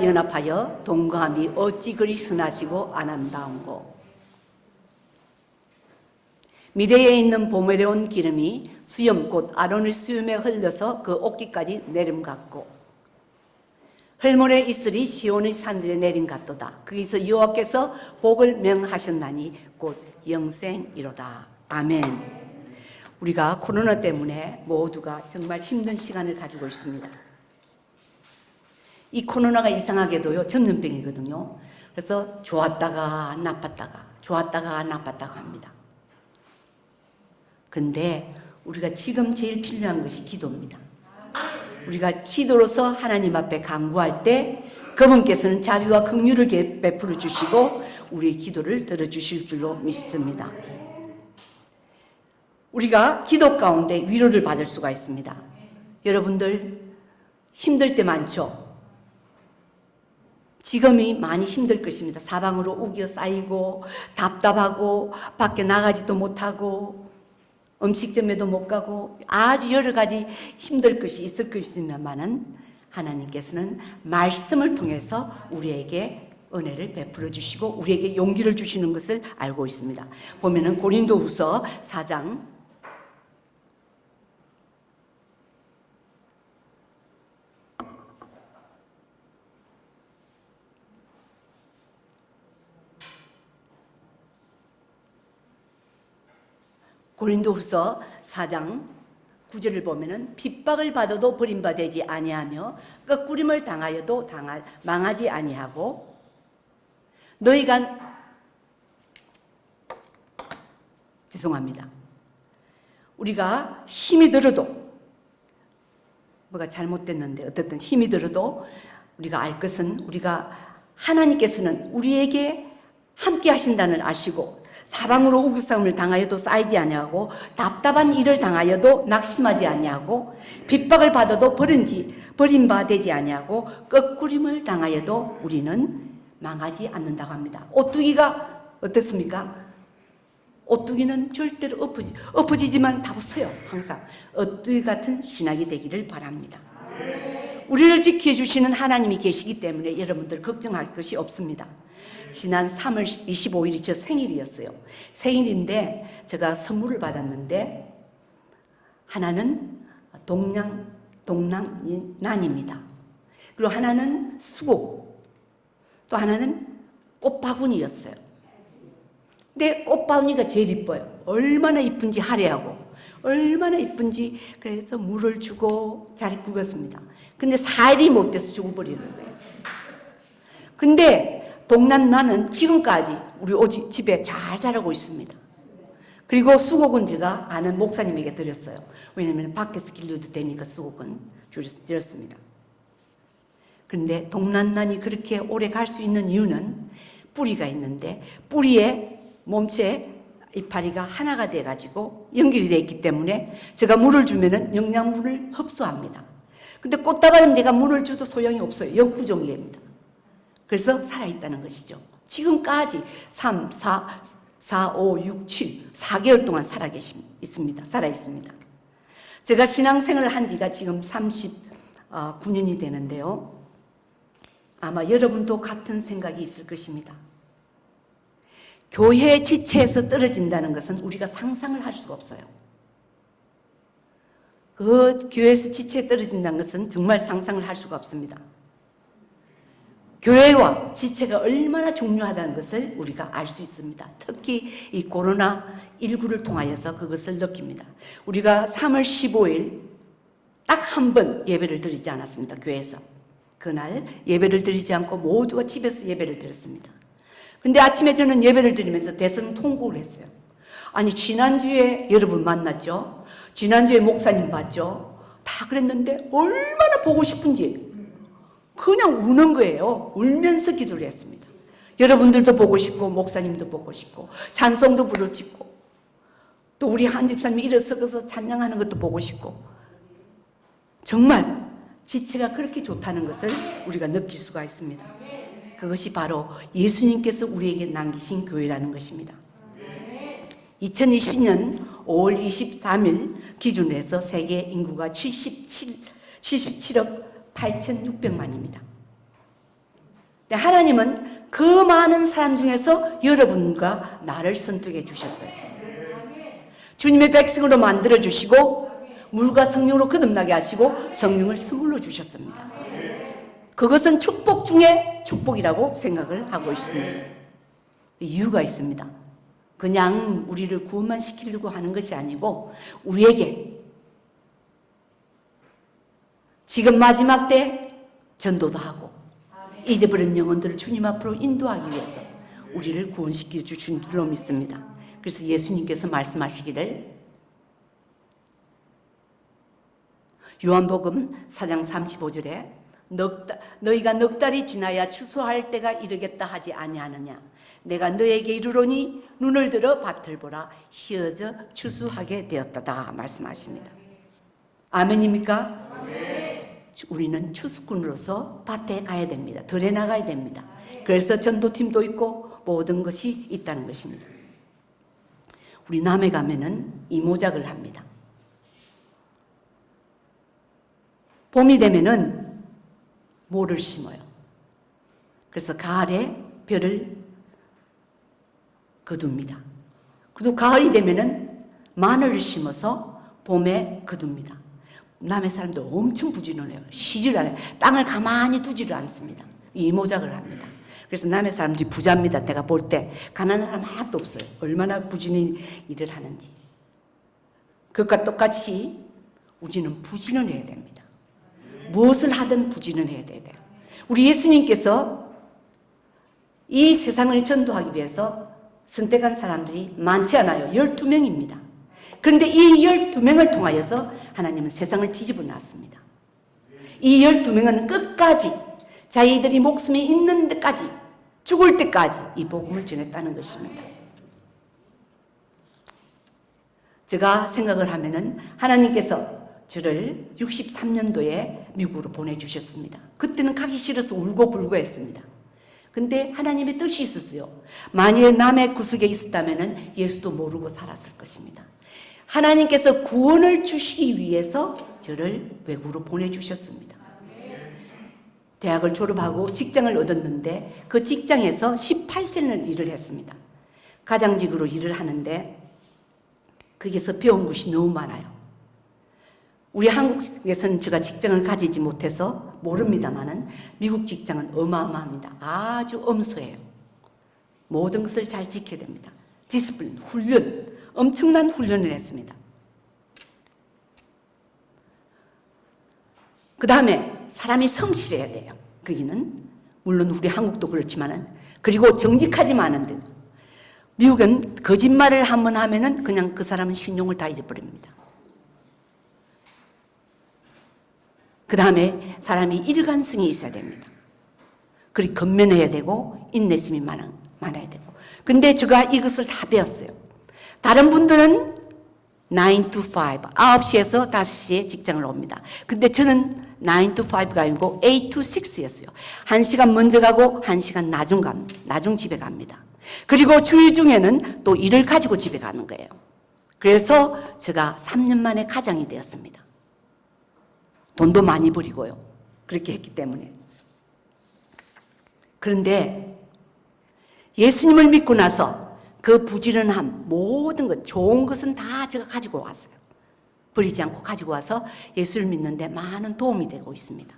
연합하여 동감이 어찌 그리 순하시고 아름다운고. 미래에 있는 봄에 온 기름이 수염꽃 아론의 수염에 흘려서 그 옷깃까지 내림 같고 흘물에 있으리 시온의 산들에 내림 같도다. 거기서 여호와께서 복을 명하셨나니 곧 영생이로다. 아멘. 우리가 코로나 때문에 모두가 정말 힘든 시간을 가지고 있습니다 이 코로나가 이상하게도요 전염병이거든요. 그래서 좋았다가 나빴다가 좋았다가 나빴다가 합니다. 근데 우리가 지금 제일 필요한 것이 기도입니다. 우리가 기도로서 하나님 앞에 간구할 때 그분께서는 자비와 긍휼을 베풀어 주시고 우리의 기도를 들어 주실 줄로 믿습니다. 우리가 기도 가운데 위로를 받을 수가 있습니다. 여러분들 힘들 때 많죠? 지금이 많이 힘들 것입니다. 사방으로 우겨 쌓이고 답답하고 밖에 나가지도 못하고 음식점에도 못 가고 아주 여러 가지 힘들 것이 있을 것입니다만은 하나님께서는 말씀을 통해서 우리에게 은혜를 베풀어 주시고 우리에게 용기를 주시는 것을 알고 있습니다. 보면은 고린도후서 4장 고린도후서 4장 9절을 보면은 핍박을 받아도 버림받지 아니하며 꺾구림을 당하여도 당할 망하지 아니하고 너희가 죄송합니다. 우리가 힘이 들어도 뭐가 잘못됐는데 어떻든 힘이 들어도 우리가 알 것은 우리가 하나님께서는 우리에게 함께 하신다는 아시고 사방으로 우겨싸움을 당하여도 쌓이지 아니하고 답답한 일을 당하여도 낙심하지 아니하고 핍박을 받아도 버린지 버림받지 아니하고 꺾구림을 당하여도 우리는 망하지 않는다고 합니다. 오뚜기가 어떻습니까? 오뚜기는 절대로 엎어지, 엎어지지만 다 서요. 항상 오뚜기 같은 신학이 되기를 바랍니다. 우리를 지켜주시는 하나님이 계시기 때문에 여러분들 걱정할 것이 없습니다. 지난 3월 25일이 저 생일이었어요. 생일인데 제가 선물을 받았는데 하나는 동양 동남난입니다. 그리고 하나는 수국, 또 하나는 꽃바구니였어요. 근데 꽃바구니가 제일 이뻐요. 얼마나 이쁜지 하래하고 얼마나 이쁜지 그래서 물을 주고 잘 구겼습니다. 근데 살이 못 돼서 죽어버리는 거예요. 근데 동남나는 지금까지 우리 오지 집에 잘 자라고 있습니다. 그리고 수국은 제가 아는 목사님에게 드렸어요. 왜냐하면 밖에서 길러도 되니까 수국은 드렸습니다. 그런데 동남난이 그렇게 오래 갈 수 있는 이유는 뿌리가 있는데 뿌리에 몸체 이파리가 하나가 돼가지고 연결이 되어 있기 때문에 제가 물을 주면은 영양분을 흡수합니다. 근데 꽃다발은 내가 물을 줘도 소용이 없어요. 역부종입니다. 그래서 살아있다는 것이죠. 지금까지 3, 4, 4, 5, 6, 7, 4개월 동안 살아 계십, 있습니다. 살아 있습니다. 제가 신앙생활을 한 지가 지금 39년이 되는데요. 아마 여러분도 같은 생각이 있을 것입니다. 교회 지체에서 떨어진다는 것은 우리가 상상을 할 수가 없어요. 그 교회에서 지체에 떨어진다는 것은 정말 상상을 할 수가 없습니다. 교회와 지체가 얼마나 중요하다는 것을 우리가 알 수 있습니다. 특히 이 코로나 19를 통하여서 그것을 느낍니다. 우리가 3월 15일 딱 한 번 예배를 드리지 않았습니다. 교회에서. 그날 예배를 드리지 않고 모두가 집에서 예배를 드렸습니다. 근데 아침에 저는 예배를 드리면서 대선 통곡을 했어요. 아니, 지난주에 여러분 만났죠? 지난주에 목사님 봤죠? 다 그랬는데 얼마나 보고 싶은지 그냥 우는 거예요. 울면서 기도를 했습니다. 여러분들도 보고 싶고, 목사님도 보고 싶고, 찬송도 부르짖고, 또 우리 한 집사님이 일어서서 찬양하는 것도 보고 싶고, 정말 지체가 그렇게 좋다는 것을 우리가 느낄 수가 있습니다. 그것이 바로 예수님께서 우리에게 남기신 교회라는 것입니다. 2020년 5월 23일 기준으로 해서 세계 인구가 77, 77억 8,600만입니다. 근데 하나님은 그 많은 사람 중에서 여러분과 나를 선택해 주셨어요. 주님의 백성으로 만들어 주시고 물과 성령으로 거듭나게 하시고 성령을 선물로 주셨습니다. 그것은 축복 중에 축복이라고 생각을 하고 있습니다. 이유가 있습니다. 그냥 우리를 구원만 시키려고 하는 것이 아니고 우리에게 지금 마지막 때 전도도 하고 잊어버린 영혼들을 주님 앞으로 인도하기 위해서 우리를 구원시켜 주신 줄로 믿습니다. 그래서 예수님께서 말씀하시기를 요한복음 4장 35절에 넉, 달- 너희가 넉 달이 지나야 추수할 때가 이르겠다 하지 아니하느냐 내가 너에게 이르노니 눈을 들어 밭을 보라 희어져 추수하게 되었다다 말씀하십니다. 아멘입니까? 우리는 추수꾼으로서 밭에 가야 됩니다. 들에 나가야 됩니다. 그래서 전도팀도 있고 모든 것이 있다는 것입니다. 우리 남해 가면은 이모작을 합니다. 봄이 되면은 모를 심어요. 그래서 가을에 벼를 거둡니다. 그리고 가을이 되면은 마늘을 심어서 봄에 거둡니다. 남의 사람들 엄청 부지런해요. 쉬지를 않아요. 땅을 가만히 두지를 않습니다. 이모작을 합니다. 그래서 남의 사람들이 부자입니다. 내가 볼 때 가난한 사람 하나도 없어요. 얼마나 부지런히 일을 하는지. 그것과 똑같이 우리는 부지런해야 됩니다. 무엇을 하든 부지런해야 돼요. 우리 예수님께서 이 세상을 전도하기 위해서 선택한 사람들이 많지 않아요. 12명입니다. 그런데 이 12명을 통하여서 하나님은 세상을 뒤집어 놨습니다. 이 12명은 끝까지 자기들이 목숨이 있는 데까지 죽을 때까지 이 복음을 전했다는 것입니다. 제가 생각을 하면은 하나님께서 저를 63년도에 미국으로 보내주셨습니다. 그때는 가기 싫어서 울고 불고 했습니다. 근데 하나님의 뜻이 있었어요. 만일 남의 구석에 있었다면 예수도 모르고 살았을 것입니다. 하나님께서 구원을 주시기 위해서 저를 외국으로 보내주셨습니다. 대학을 졸업하고 직장을 얻었는데 그 직장에서 18년을 일을 했습니다. 가장직으로 일을 하는데 거기서 배운 것이 너무 많아요. 우리 한국에서는 제가 직장을 가지지 못해서 모릅니다만은 미국 직장은 어마어마합니다. 아주 엄수해요. 모든 것을 잘 지켜야 됩니다. 디스플린, 훈련, 엄청난 훈련을 했습니다. 그 다음에 사람이 성실해야 돼요. 거기는 물론 우리 한국도 그렇지만은 그리고 정직하지만 돼. 미국은 거짓말을 한 번 하면은 그냥 그 사람은 신용을 다 잊어버립니다. 그 다음에 사람이 일관성이 있어야 됩니다. 그리고 건면해야 되고 인내심이 많아, 많아야 되고. 근데 제가 이것을 다 배웠어요. 다른 분들은 9 to 5, 9시에서 5시에 직장을 옵니다. 근데 저는 9 to 5가 아니고 8 to 6였어요. 1시간 먼저 가고 1시간 나중 감, 나중 집에 갑니다. 그리고 주일 중에는 또 일을 가지고 집에 가는 거예요. 그래서 제가 3년 만에 가장이 되었습니다. 돈도 많이 버리고요. 그렇게 했기 때문에. 그런데 예수님을 믿고 나서 그 부지런함, 모든 것, 좋은 것은 다 제가 가지고 왔어요. 버리지 않고 가지고 와서 예수를 믿는데 많은 도움이 되고 있습니다.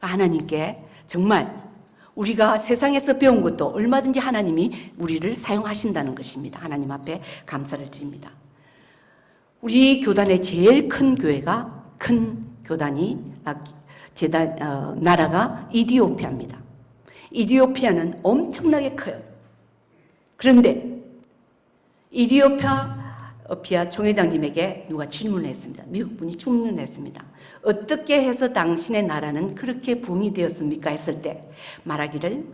하나님께 정말 우리가 세상에서 배운 것도 얼마든지 하나님이 우리를 사용하신다는 것입니다. 하나님 앞에 감사를 드립니다. 우리 교단의 제일 큰 교회가 큰 교단이 아, 재단 어, 나라가 이디오피아입니다. 이디오피아는 엄청나게 커요. 그런데 이디오피아 피아 총회장님에게 누가 질문했습니다. 미국 분이 질문했습니다. 어떻게 해서 당신의 나라는 그렇게 부흥이 되었습니까? 했을 때 말하기를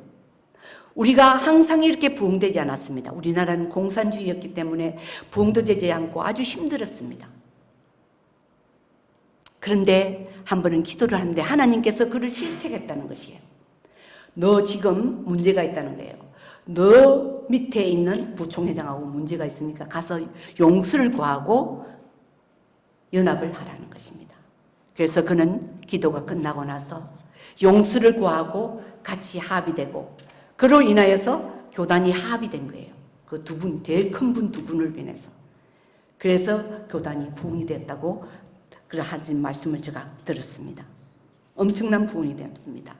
우리가 항상 이렇게 부흥되지 않았습니다. 우리나라는 공산주의였기 때문에 부흥도 되지 않고 아주 힘들었습니다. 그런데 한 번은 기도를 하는데 하나님께서 그를 실책했다는 것이에요. 너 지금 문제가 있다는 거예요. 너 밑에 있는 부총회장하고 문제가 있으니까 가서 용서를 구하고 연합을 하라는 것입니다. 그래서 그는 기도가 끝나고 나서 용서를 구하고 같이 합의되고 그로 인하여서 교단이 합의된 거예요. 그 두 분, 제일 큰 분 두 분을 인해서. 그래서 교단이 부흥이 됐다고 그러한 말씀을 제가 들었습니다. 엄청난 부흥이 됐습니다.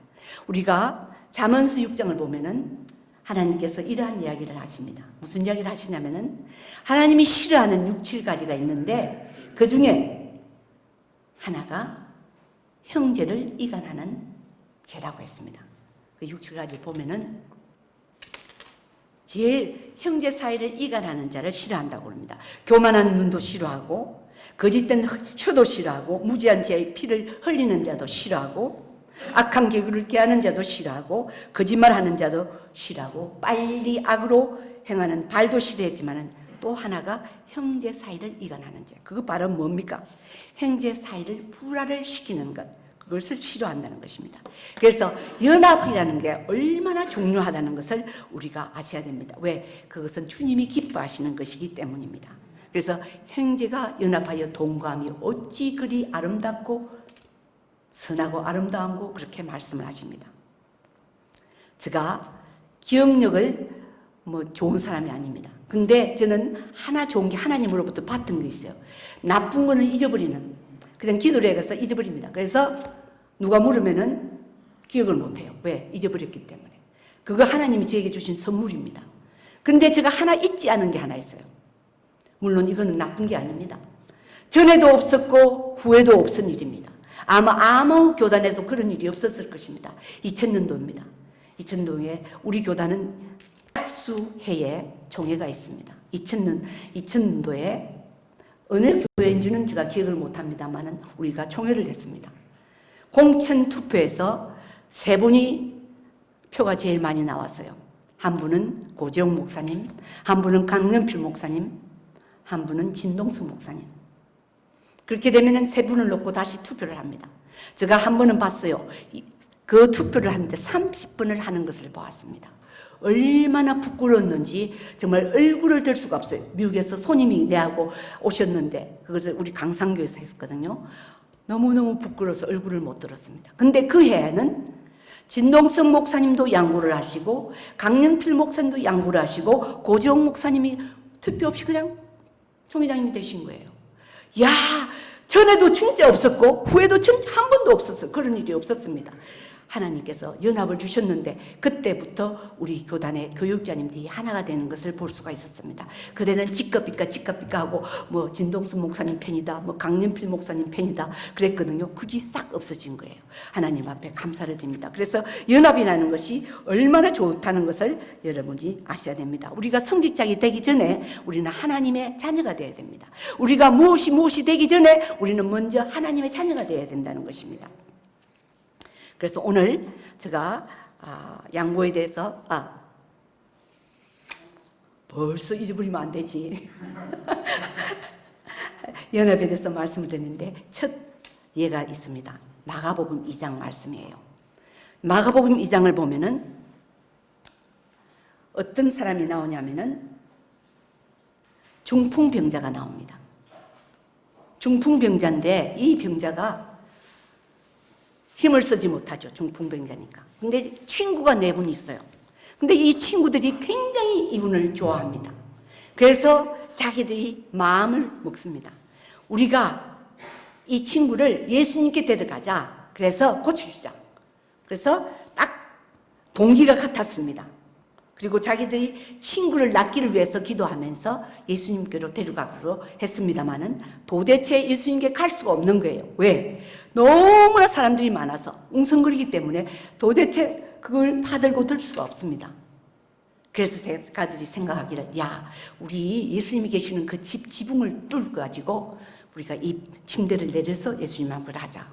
우리가 잠언서 6장을 보면은 하나님께서 이러한 이야기를 하십니다. 무슨 이야기를 하시냐면은 하나님이 싫어하는 6, 7가지가 있는데 그 중에 하나가 형제를 이간하는 죄라고 했습니다. 그 6, 7가지 보면은 제일 형제 사이를 이간하는 자를 싫어한다고 합니다. 교만한 눈도 싫어하고 거짓된 혀도 싫어하고 무지한 자의 피를 흘리는 자도 싫어하고 악한 계획을 깨하는 자도 싫어하고 거짓말하는 자도 싫어하고 빨리 악으로 행하는 발도 싫어했지만은 또 하나가 형제 사이를 이간하는 자. 그거 바로 뭡니까? 형제 사이를 불화를 시키는 것. 그것을 싫어한다는 것입니다. 그래서 연합이라는 게 얼마나 중요하다는 것을 우리가 아셔야 됩니다. 왜? 그것은 주님이 기뻐하시는 것이기 때문입니다. 그래서 형제가 연합하여 동감이 어찌 그리 아름답고 선하고 아름다운고 그렇게 말씀을 하십니다. 제가 기억력을 뭐 좋은 사람이 아닙니다. 근데 저는 하나 좋은 게 하나님으로부터 받은 게 있어요. 나쁜 거는 잊어버리는. 그냥 기도를 해서 잊어버립니다. 그래서 누가 물으면은 기억을 못 해요. 왜? 잊어버렸기 때문에. 그거 하나님이 저에게 주신 선물입니다. 근데 제가 하나 잊지 않은 게 하나 있어요. 물론 이거는 나쁜 게 아닙니다. 전에도 없었고 후에도 없은 일입니다. 아마 아무 교단에도 그런 일이 없었을 것입니다. 2000년도입니다. 2000년도에 우리 교단은 박수해에 총회가 있습니다. 2000년 2000년도에 어느 교회인지는 제가 기억을 못합니다만은 우리가 총회를 했습니다. 공천 투표에서 세 분이 표가 제일 많이 나왔어요. 한 분은 고재용 목사님, 한 분은 강연필 목사님, 한 분은 진동수 목사님. 그렇게 되면은 세 분을 놓고 다시 투표를 합니다. 제가 한 번은 봤어요. 이- 그 투표를 하는데 30분을 하는 것을 보았습니다. 얼마나 부끄러웠는지 정말 얼굴을 들 수가 없어요. 미국에서 손님이 내하고 오셨는데 그것을 우리 강상교에서 했거든요. 너무너무 부끄러워서 얼굴을 못 들었습니다. 근데 그 해에는 진동성 목사님도 양보를 하시고 강연필 목사님도 양보를 하시고 고지영 목사님이 투표 없이 그냥 총회장님이 되신 거예요. 야, 전에도 진짜 없었고 후에도 진짜 한 번도 없었어. 그런 일이 없었습니다. 하나님께서 연합을 주셨는데 그때부터 우리 교단의 교육자님들이 하나가 되는 것을 볼 수가 있었습니다. 그대는 직급비가 직급비가 하고 뭐 진동순 목사님 편이다, 뭐 강연필 목사님 편이다 그랬거든요. 그게 싹 없어진 거예요. 하나님 앞에 감사를 드립니다. 그래서 연합이라는 것이 얼마나 좋다는 것을 여러분이 아셔야 됩니다. 우리가 성직자가 되기 전에 우리는 하나님의 자녀가 되어야 됩니다. 우리가 무엇이 무엇이 되기 전에 우리는 먼저 하나님의 자녀가 되어야 된다는 것입니다. 그래서 오늘 제가 아, 양보에 대해서 아 벌써 잊어버리면 안 되지. 연합에 대해서 말씀을 드렸는데 첫 예가 있습니다. 마가복음 2장 말씀이에요. 마가복음 2장을 보면은 어떤 사람이 나오냐면은 중풍병자가 나옵니다. 중풍병자인데 이 병자가 힘을 쓰지 못하죠. 중풍병자니까. 근데 친구가 네 분 있어요. 근데 이 친구들이 굉장히 이분을 좋아합니다. 그래서 자기들이 마음을 먹습니다. 우리가 이 친구를 예수님께 데려가자. 그래서 고쳐주자. 그래서 딱 동기가 같았습니다. 그리고 자기들이 친구를 낳기를 위해서 기도하면서 예수님께로 데려가기로 했습니다마는 도대체 예수님께 갈 수가 없는 거예요. 왜? 너무나 사람들이 많아서 웅성거리기 때문에 도대체 그걸 파들고 들 수가 없습니다. 그래서 제가들이 생각하기를 야 우리 예수님이 계시는 그 집 지붕을 뚫고 가지고 우리가 이 침대를 내려서 예수님 앞을 하자.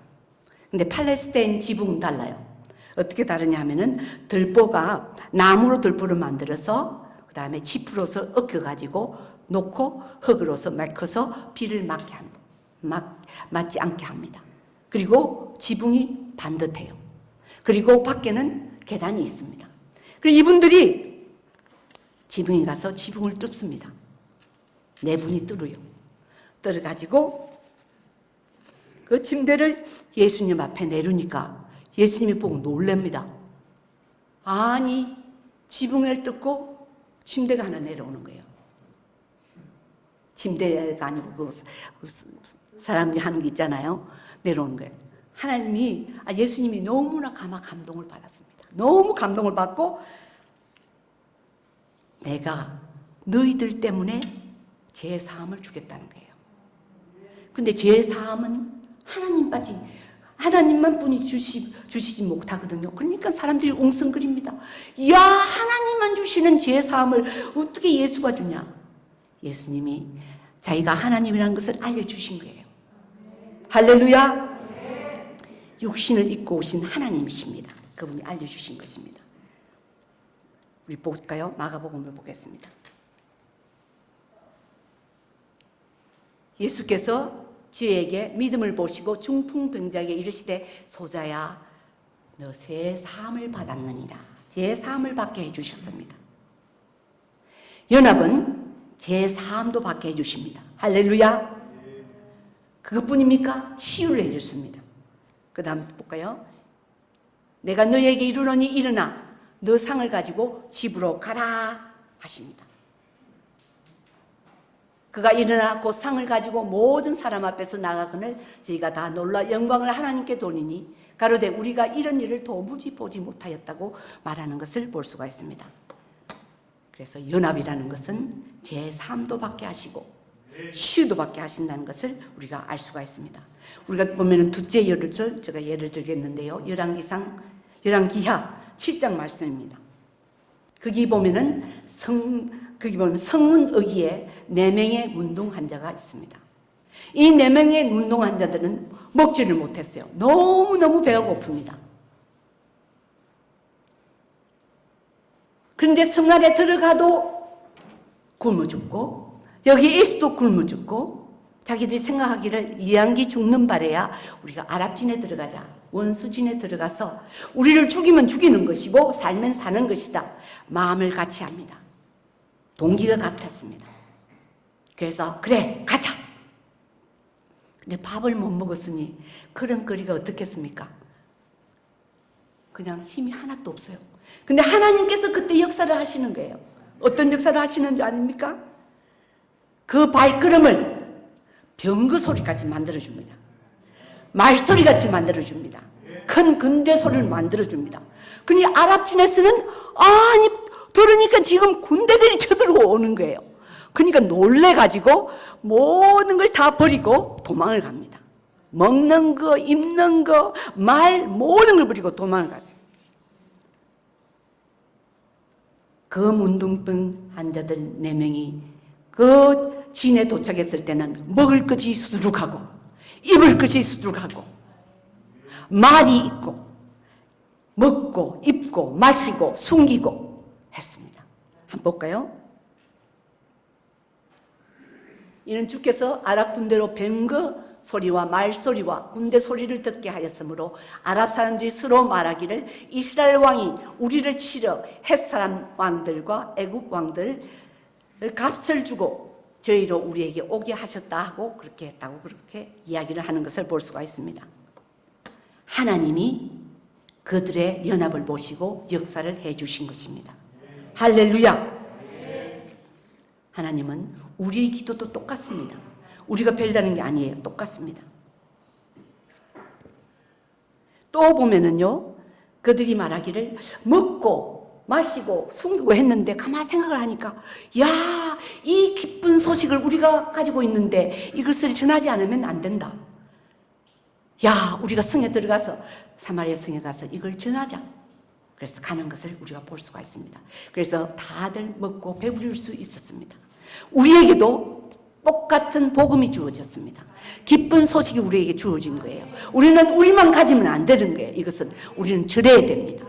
근데 팔레스타인 지붕은 달라요. 어떻게 다르냐 하면은 들보가 나무로 들보를 만들어서 그 다음에 지프로서 엉켜가지고 놓고 흙으로서 막혀서 비를 맞게 합니다. 막, 맞지 않게 합니다. 그리고 지붕이 반듯해요. 그리고 밖에는 계단이 있습니다. 그리고 이분들이 지붕에 가서 지붕을 뚫습니다. 네 분이 뚫어요. 뚫어가지고 그 침대를 예수님 앞에 내려니까 예수님이 보고 놀랍니다. 아니 지붕을 뜯고 침대가 하나 내려오는 거예요. 침대가 아니고 그 사람들이 하는 게 있잖아요. 내려오는 거예요. 하나님이 아, 예수님이 너무나 가마 감동을 받았습니다. 너무 감동을 받고 내가 너희들 때문에 제 사함을 주겠다는 거예요. 근데 제 사함은 하나님까지 하나님만 분이 주시, 주시지 못하거든요. 그러니까 사람들이 웅성거립니다. 야, 하나님만 주시는 제 사함을 어떻게 예수가 주냐? 예수님이 자기가 하나님이라는 것을 알려주신 거예요. 할렐루야! 육신을 입고 오신 하나님이십니다. 그분이 알려주신 것입니다. 우리 볼까요? 마가복음을 보겠습니다. 예수께서 지에게 믿음을 보시고 중풍병자에게 이르시되 소자야 너 새 사함을 받았느니라 제 사함을 받게 해주셨습니다. 연합은 제 사함도 받게 해주십니다. 할렐루야. 그것뿐입니까? 치유를 해줬습니다. 그 다음 볼까요? 내가 너에게 이르노니 일어나 너 상을 가지고 집으로 가라 하십니다. 그가 일어나 곧 상을 가지고 모든 사람 앞에서 나가거늘 저희가 다 놀라 영광을 하나님께 돌리니 가로되 우리가 이런 일을 도무지 보지 못하였다고 말하는 것을 볼 수가 있습니다. 그래서 연합이라는 것은 제 삶도 받게 하시고 치유도 받게 하신다는 것을 우리가 알 수가 있습니다. 우리가 보면은 둘째 들 제가 예를 들겠는데요. 열왕기상 열왕기하 7장 말씀입니다. 거기 보면은 성 거기 보면 성문의기에 네 명의 문둥 환자가 있습니다. 이네 명의 문둥 환자들은 먹지를 못했어요. 너무 너무 배가 고픕니다. 그런데 성 안에 들어가도 굶어 죽고 여기 있어도 굶어 죽고 자기들이 생각하기를 이양기 죽는 바래야 우리가 아랍진에 들어가자 원수진에 들어가서 우리를 죽이면 죽이는 것이고 살면 사는 것이다 마음을 같이 합니다. 동기가 같았습니다. 그래서 그래 가자. 근데 밥을 못 먹었으니 그런 거리가 어떻겠습니까? 그냥 힘이 하나도 없어요. 근데 하나님께서 그때 역사를 하시는 거예요. 어떤 역사를 하시는 줄 아닙니까? 그 발걸음을 병거 소리까지 만들어줍니다. 말소리 같이 만들어줍니다. 큰 근대 소리를 만들어줍니다. 그니 아랍진에서는 아니 들으니까 지금 군대들이 쳐들어오는 거예요. 그러니까 놀래가지고 모든 걸 다 버리고 도망을 갑니다. 먹는 거, 입는 거, 말, 모든 걸 버리고 도망을 갔어요. 그 문둥병 환자들 네 명이 그 진에 도착했을 때는 먹을 것이 수두룩하고, 입을 것이 수두룩하고, 말이 있고, 먹고, 입고, 마시고, 숨기고 했습니다. 한번 볼까요? 이는 주께서 아랍 군대로 뱀거 소리와 말소리와 군대 소리를 듣게 하였으므로 아랍 사람들이 서로 말하기를 이스라엘 왕이 우리를 치러 햇사람 왕들과 애굽 왕들 값을 주고 저희로 우리에게 오게 하셨다 하고 그렇게 했다고 그렇게 이야기를 하는 것을 볼 수가 있습니다. 하나님이 그들의 연합을 보시고 역사를 해 주신 것입니다. 할렐루야! 하나님은 우리의 기도도 똑같습니다. 우리가 별다른 게 아니에요. 똑같습니다. 또 보면은요, 그들이 말하기를 먹고 마시고 숨기고 했는데 가만 생각을 하니까, 야, 이 기쁜 소식을 우리가 가지고 있는데 이것을 전하지 않으면 안 된다. 야, 우리가 성에 들어가서 사마리아 성에 가서 이걸 전하자. 그래서 가는 것을 우리가 볼 수가 있습니다. 그래서 다들 먹고 배부릴 수 있었습니다. 우리에게도 똑같은 복음이 주어졌습니다. 기쁜 소식이 우리에게 주어진 거예요. 우리는 우리만 가지면 안 되는 거예요. 이것은 우리는 전해야 됩니다.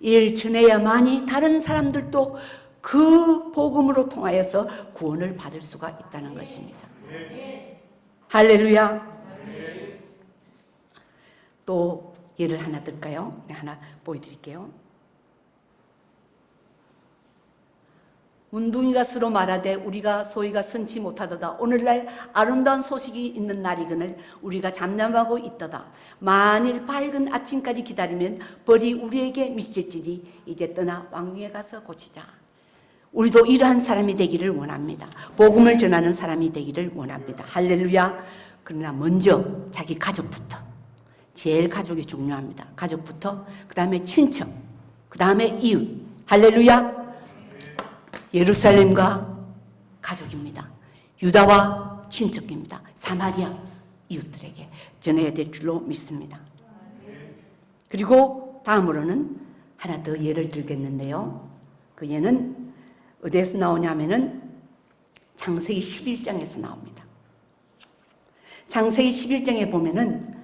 일 전해야만이 다른 사람들도 그 복음으로 통하여서 구원을 받을 수가 있다는 것입니다. 할렐루야. 또 예를 하나 들까요? 하나 보여드릴게요. 문둥이가 서로 말하되 우리가 소위가 선치 못하도다. 오늘날 아름다운 소식이 있는 날이거늘 우리가 잠잠하고 있도다. 만일 밝은 아침까지 기다리면 벌이 우리에게 미칠지니 이제 떠나 왕궁에 가서 고치자. 우리도 이러한 사람이 되기를 원합니다. 복음을 전하는 사람이 되기를 원합니다. 할렐루야. 그러나 먼저 자기 가족부터. 제일 가족이 중요합니다. 가족부터, 그 다음에 친척, 그 다음에 이웃. 할렐루야. 예루살렘과 가족입니다. 유다와 친척입니다. 사마리아 이웃들에게 전해야 될 줄로 믿습니다. 그리고 다음으로는 하나 더 예를 들겠는데요. 그 예는 어디에서 나오냐면은 창세기 11장에서 나옵니다. 창세기 11장에 보면은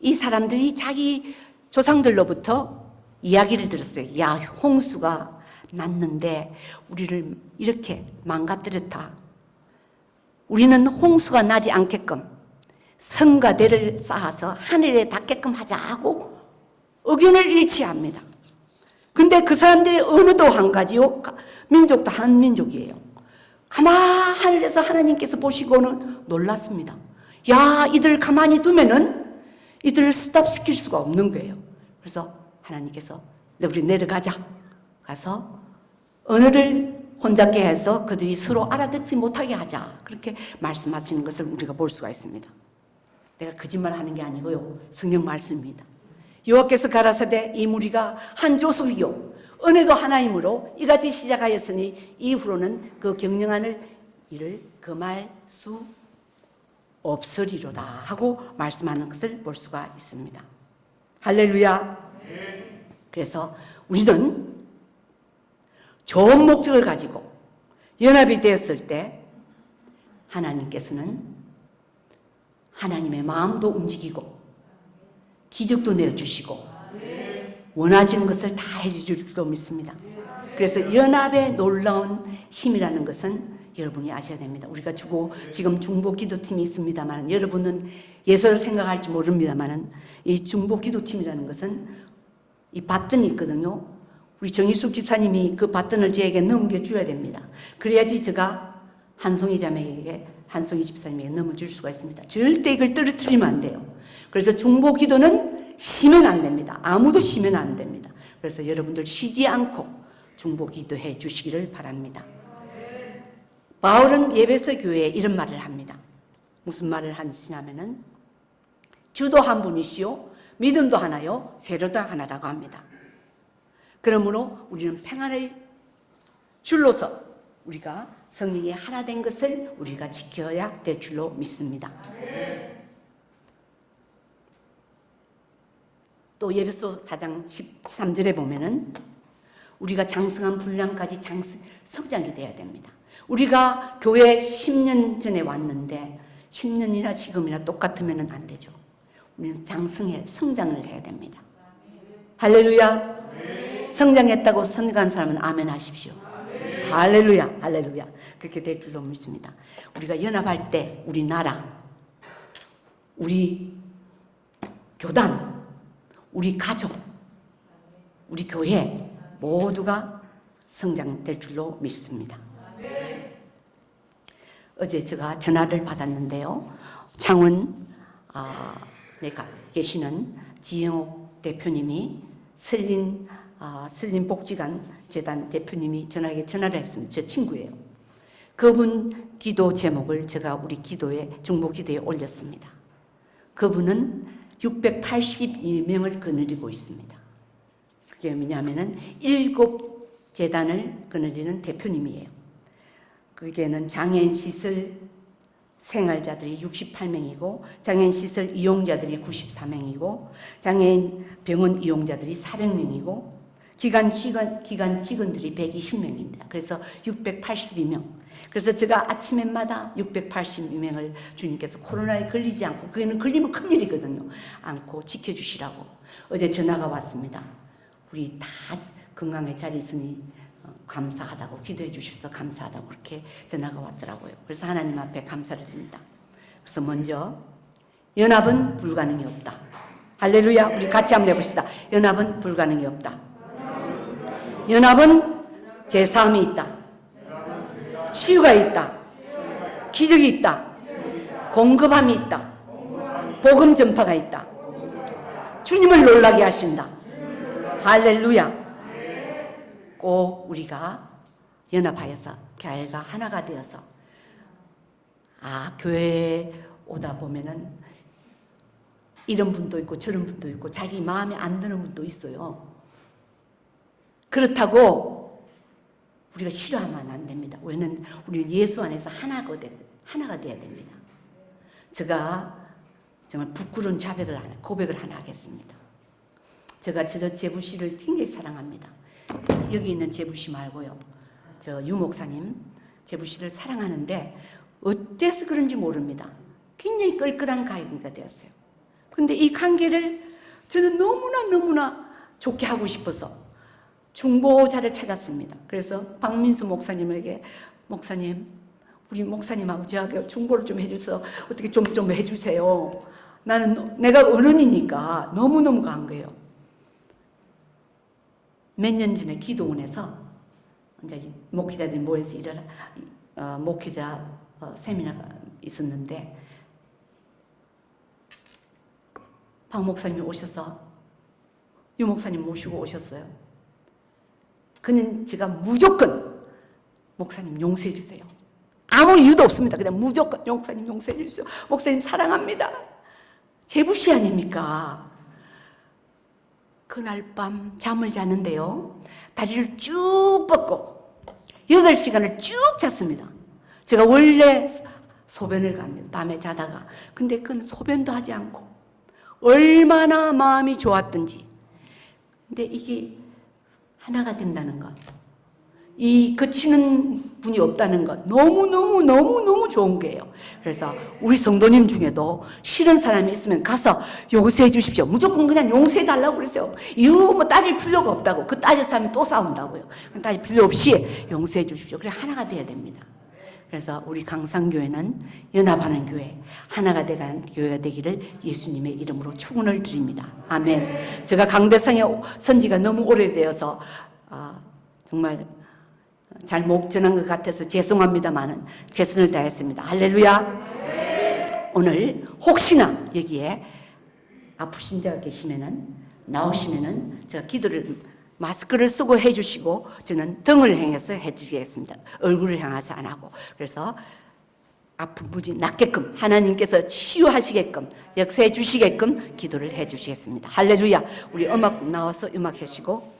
이 사람들이 자기 조상들로부터 이야기를 들었어요. 야, 홍수가 났는데 우리를 이렇게 망가뜨렸다. 우리는 홍수가 나지 않게끔 성과 대를 쌓아서 하늘에 닿게끔 하자고 의견을 일치합니다. 근데 그 사람들이 어느도 한 가지요. 민족도 한 민족이에요. 가만 하늘에서 하나님께서 보시고는 놀랐습니다. 야, 이들 가만히 두면은 이들을 스톱시킬 수가 없는 거예요. 그래서 하나님께서 우리 내려가자. 가서 언어를 혼잡게 해서 그들이 서로 알아듣지 못하게 하자. 그렇게 말씀하시는 것을 우리가 볼 수가 있습니다. 내가 거짓말 하는 게 아니고요. 성경 말씀입니다. 여호와께서 가라사대 이 무리가 한 조속이요. 은혜도 하나이므로 이같이 시작하였으니 이후로는 그 경영하는 일을 금할 수 없으리로다 하고 말씀하는 것을 볼 수가 있습니다. 할렐루야. 그래서 우리는 좋은 목적을 가지고 연합이 되었을 때 하나님께서는 하나님의 마음도 움직이고 기적도 내어주시고 원하시는 것을 다 해주실 줄도 믿습니다. 그래서 연합의 놀라운 힘이라는 것은 여러분이 아셔야 됩니다. 우리가 주고 지금 중보 기도팀이 있습니다만 여러분은 예서를 생각할지 모릅니다만은 이 중보 기도팀이라는 것은 이 바튼이 있거든요. 우리 정일숙 집사님이 그 바튼을 저에게 넘겨줘야 됩니다. 그래야지 제가 한송이 자매에게 한송이 집사님에게 넘어줄 수가 있습니다. 절대 이걸 떨어뜨리면 안 돼요. 그래서 중보 기도는 쉬면 안 됩니다. 아무도 쉬면 안 됩니다. 그래서 여러분들 쉬지 않고 중보 기도해 주시기를 바랍니다. 바울은 예배서 교회에 이런 말을 합니다. 무슨 말을 하시냐면은 주도 한 분이시요 믿음도 하나요 세례도 하나라고 합니다. 그러므로 우리는 평안의 줄로서 우리가 성령이 하나 된 것을 우리가 지켜야 될 줄로 믿습니다. 또 예배소 4장 13절에 보면은 우리가 장성한 분량까지 장성, 성장이 돼야 됩니다. 우리가 교회 10년 전에 왔는데 10년이나 지금이나 똑같으면 안 되죠. 우리는 장성해, 성장을 해야 됩니다. 할렐루야. 성장했다고 선간 사람은 아멘 하십시오. 할렐루야, 할렐루야. 그렇게 될 줄로 믿습니다. 우리가 연합할 때 우리 나라, 우리 교단, 우리 가족, 우리 교회 모두가 성장될 줄로 믿습니다. 어제 제가 전화를 받았는데요. 창원 아, 내가 계시는 지영옥 대표님이 슬린 아, 슬린 복지관 재단 대표님이 전화에 전화를 했습니다. 제 친구예요. 그분 기도 제목을 제가 우리 기도에 중보 기도에 올렸습니다. 그분은 682명을 거느리고 있습니다. 그게 뭐냐면은 일곱 재단을 거느리는 대표님이에요. 그게는 장애인 시설 생활자들이 68명이고 장애인 시설 이용자들이 94명이고 장애인 병원 이용자들이 400명이고 기간 직원 기간 직원들이 120명입니다. 그래서 682명. 그래서 제가 아침에마다 682명을 주님께서 코로나에 걸리지 않고 그게는 걸리면 큰일이거든요. 않고 지켜 주시라고 어제 전화가 왔습니다. 우리 다 건강에 잘 있으니 어, 감사하다고 기도해 주셔서 감사하다고 그렇게 전화가 왔더라고요. 그래서 하나님 앞에 감사를 드립니다. 그래서 먼저 연합은 불가능이 없다. 할렐루야. 우리 같이 한번 해봅시다. 연합은 불가능이 없다. 연합은 제 삶이 있다. 치유가 있다. 기적이 있다. 공급함이 있다. 복음 전파가 있다. 주님을 놀라게 하신다. 할렐루야. 꼭 우리가 연합하여서 교회가 하나가 되어서 아 교회에 오다 보면은 이런 분도 있고 저런 분도 있고 자기 마음에 안 드는 분도 있어요. 그렇다고 우리가 싫어하면 안 됩니다. 왜냐면 우리 예수 안에서 하나가 돼 하나가 돼야 됩니다. 제가 정말 부끄러운 자백을 고백을 하나 하겠습니다. 제가 저 제부 씨를 굉장히 사랑합니다. 여기 있는 제부 씨 말고요. 저 유목사님 제부 씨를 사랑하는데 어때서 그런지 모릅니다. 굉장히 끌끌한 관계가 되었어요. 근데 이 관계를 저는 너무나 너무나 좋게 하고 싶어서 중보자를 찾았습니다. 그래서 박민수 목사님에게 목사님 우리 목사님하고 저하고 중보를 좀 해줘서 어떻게 좀 좀 해주세요. 나는 내가 어른이니까 너무너무 간 거예요. 몇 년 전에 기도원에서 이제 목회자들이 모여서 일을 어, 목회자 어, 세미나가 있었는데 박 목사님이 오셔서 유 목사님 모시고 오셨어요. 그는 제가 무조건 목사님 용서해 주세요. 아무 이유도 없습니다. 그냥 무조건 목사님 용서해 주세요. 목사님 사랑합니다. 제부시 아닙니까? 그날 밤 잠을 자는데요. 다리를 쭉 뻗고 8시간을 쭉 잤습니다. 제가 원래 소변을 갑니다. 밤에 자다가. 근데 그는 소변도 하지 않고 얼마나 마음이 좋았던지. 근데 이게 하나가 된다는 것. 이 거치는 분이 없다는 것. 너무너무 너무너무 좋은 거예요. 그래서 우리 성도님 중에도 싫은 사람이 있으면 가서 용서해 주십시오. 무조건 그냥 용서해 달라고 그러세요. 이유 뭐 따질 필요가 없다고. 그 따져서 하면 또 싸운다고요. 따질 필요 없이 용서해 주십시오. 그래 하나가 돼야 됩니다. 그래서 우리 강상교회는 연합하는 교회, 하나가 되가는 교회가 되기를 예수님의 이름으로 축원을 드립니다. 아멘. 제가 강대상의 선지가 너무 오래되어서 아, 정말 잘 못 전한 것 같아서 죄송합니다만은 최선을 다했습니다. 할렐루야. 오늘 혹시나 여기에 아프신 자가 계시면은 나오시면은 제가 기도를 마스크를 쓰고 해주시고 저는 등을 향해서 해드리겠습니다. 얼굴을 향해서 안 하고 그래서 아픈 분이 낫게끔 하나님께서 치유하시게끔 역사해 주시게끔 기도를 해 주시겠습니다. 할렐루야. 우리 음악 나와서 음악 하시고